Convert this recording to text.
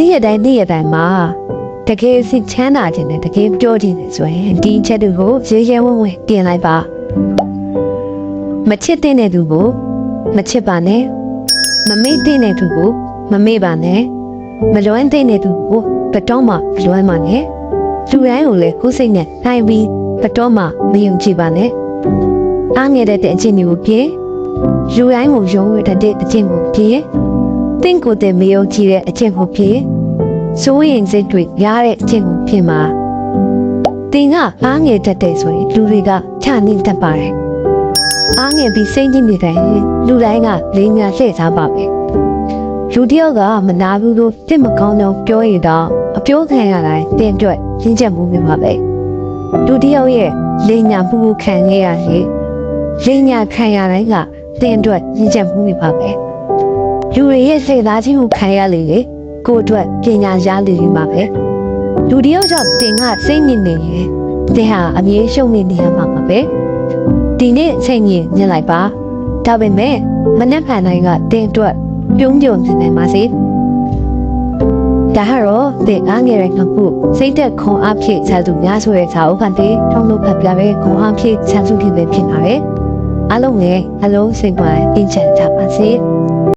နေ့ရက်တိုင်းနေ့ရက်တိုင်းမှာတကယ်စိတ်ချမ်းသာခြင်းနဲ့တကယ်ပြောခြင်းနဲ့ဆိုရင်ဒီအချက်တွေကိုရေရဲဝံ့ဝံ့ပြင်လိုက်ပါမချစ်တဲ့သူကိုမချစ်ပါနဲ့မမေ့တဲ့သူကိုမမေ့ပါနဲ့မလွမ်းတဲ့သူကိုဘယ်တော့မှမလွမ်းပါနဲ့လူတိုင်းကိုလည်းကိုယ်စိတ်နဲ့နိုင်ပြီးဘယ်တော့မှမယုံကြည်ပါနဲ့အားငယ်တဲ့အချင်းတွေကိုပြင်လူတိုင်းကိုယုံရတဲ့အချင်းကိုပြင် တင့်ကိုယ်တည်းမယုံကြည်တဲ့အချင်းကိုပြင်စိုးရင်စိတ်တွေရတဲ့အချင်းကိုပြင်ပါတင်ကအားငယ်တတ်တဲ့ဆိုရင်လူတွေကချနေတတ်ပါတယ်အားငယ်ပြီးစိတ်ကြီးနေတဲ့လူတိုင်းကလေးညာလှည့်စားပါပဲလူတယောက်ကမနာဘူးလို့တစ်မကောင်းတော့ပြောရတော့အပြောခံရတိုင်းတင်အတွက်ရင်းချက်မှုနေပါပဲလူတယောက်ရဲ့လေးညာမှုမှုခံရရလေလေးညာခံရတိုင်းကတင်အတွက်ရင်းချက်မှုနေပါပဲ လူတွေရဲ့စိတ်သားချင်းကိုခံရလေလေကိုယ့်အတွက်ပညာရလေဒီမှာပဲလူတယောက်ကြောင့်တင်ကစိတ်ညစ်နေရင်တင်ဟာအမြဲရှုံနေနေရမှာပါပဲဒီနေ့စိတ်ညစ်ညစ်လိုက်ပါဒါပေမဲ့မနှက်ဖန်တိုင်းကတင်အတွက်ပြုံးပြုံနေနေပါစေဒါဟာတော့တင်အားငယ်တဲ့ကပုစိတ်သက်ခွန်အားဖြည့်ဆာသူများဆိုတဲ့စာအုပ်ကနေထုံးလို့ဖတ်ပြပဲခွန်အားဖြည့်ဆာသူဖြစ်နေဖြစ်ပါတယ်အားလုံးငယ်အလုံးစိတ်ဝိုင်းအင်ချန်ကြပါစေ